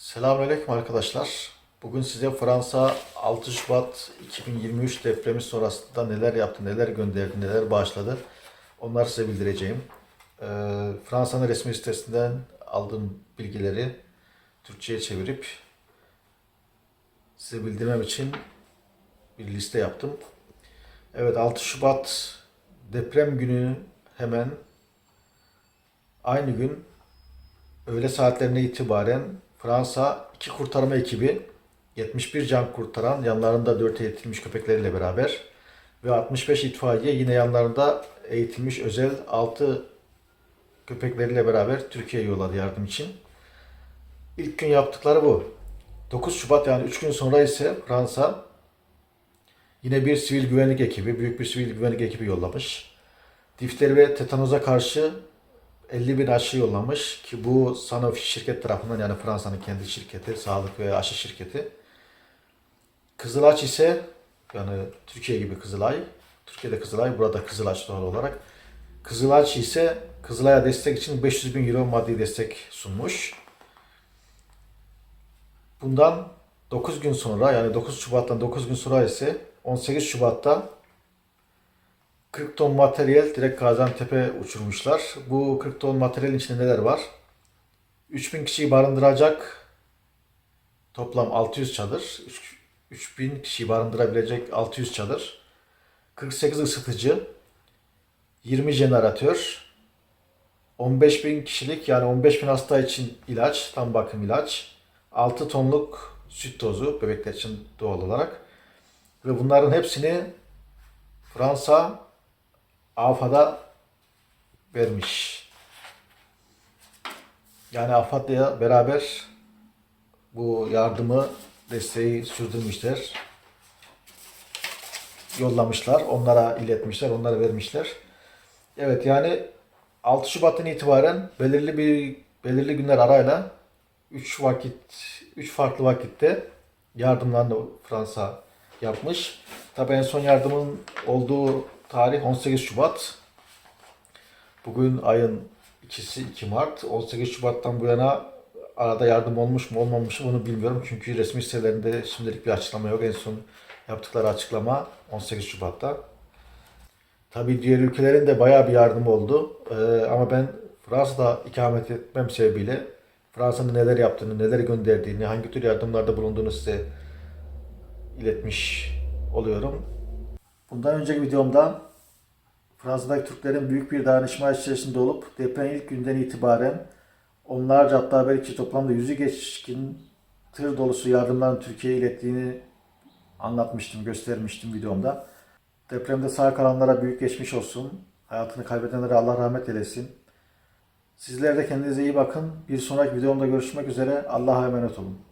Selamünaleyküm arkadaşlar. Bugün size Fransa 6 Şubat 2023 depremi sonrasında neler yaptı, neler gönderdi, neler bağışladı onları size bildireceğim. Ee, Fransa'nın resmi sitesinden aldığım bilgileri Türkçe'ye çevirip size bildirmem için bir liste yaptım. Evet 6 Şubat deprem günü hemen aynı gün öğle saatlerine itibaren Fransa iki kurtarma ekibi 71 can kurtaran yanlarında 4 eğitilmiş köpekleriyle beraber ve 65 itfaiye yine yanlarında eğitilmiş özel 6 köpekleriyle beraber Türkiye'ye yolladı yardım için. İlk gün yaptıkları bu. 9 Şubat yani 3 gün sonra ise Fransa yine bir sivil güvenlik ekibi, büyük bir sivil güvenlik ekibi yollamış. Difteri ve tetanoza karşı 50 bin aşı yollamış ki bu Sanofi şirket tarafından yani Fransa'nın kendi şirketi, sağlık ve aşı şirketi. Kızılaç ise yani Türkiye gibi Kızılay, Türkiye'de Kızılay, burada Kızılaç doğal olarak. Kızılaç ise Kızılay'a destek için 500 bin euro maddi destek sunmuş. Bundan 9 gün sonra yani 9 Şubat'tan 9 gün sonra ise 18 Şubat'ta 40 ton materyal direkt Gaziantep'e uçurmuşlar. Bu 40 ton materyalin içinde neler var? 3000 kişiyi barındıracak toplam 600 çadır. 3000 kişiyi barındırabilecek 600 çadır. 48 ısıtıcı. 20 jeneratör. 15 bin kişilik yani 15 bin hasta için ilaç, tam bakım ilaç. 6 tonluk süt tozu bebekler için doğal olarak. Ve bunların hepsini Fransa AFAD'a vermiş. Yani AFAD'la beraber bu yardımı, desteği sürdürmüşler. Yollamışlar, onlara iletmişler, onlara vermişler. Evet yani 6 Şubat'tan itibaren belirli bir belirli günler arayla 3 vakit 3 farklı vakitte yardımlarını Fransa yapmış. Tabii en son yardımın olduğu tarih 18 Şubat. Bugün ayın ikisi 2 Mart. 18 Şubat'tan bu yana arada yardım olmuş mu olmamış mı bunu bilmiyorum. Çünkü resmi sitelerinde şimdilik bir açıklama yok. En son yaptıkları açıklama 18 Şubat'ta. Tabii diğer ülkelerin de bayağı bir yardım oldu. Ee, ama ben Fransa'da ikamet etmem sebebiyle Fransa'nın neler yaptığını, neler gönderdiğini, hangi tür yardımlarda bulunduğunu size iletmiş oluyorum. Bundan önceki videomda Fransa'daki Türklerin büyük bir dayanışma içerisinde olup deprem ilk günden itibaren onlarca hatta belki toplamda yüzü geçkin tır dolusu yardımların Türkiye'ye ilettiğini anlatmıştım, göstermiştim videomda. Depremde sağ kalanlara büyük geçmiş olsun. Hayatını kaybedenlere Allah rahmet eylesin. Sizler de kendinize iyi bakın. Bir sonraki videomda görüşmek üzere. Allah'a emanet olun.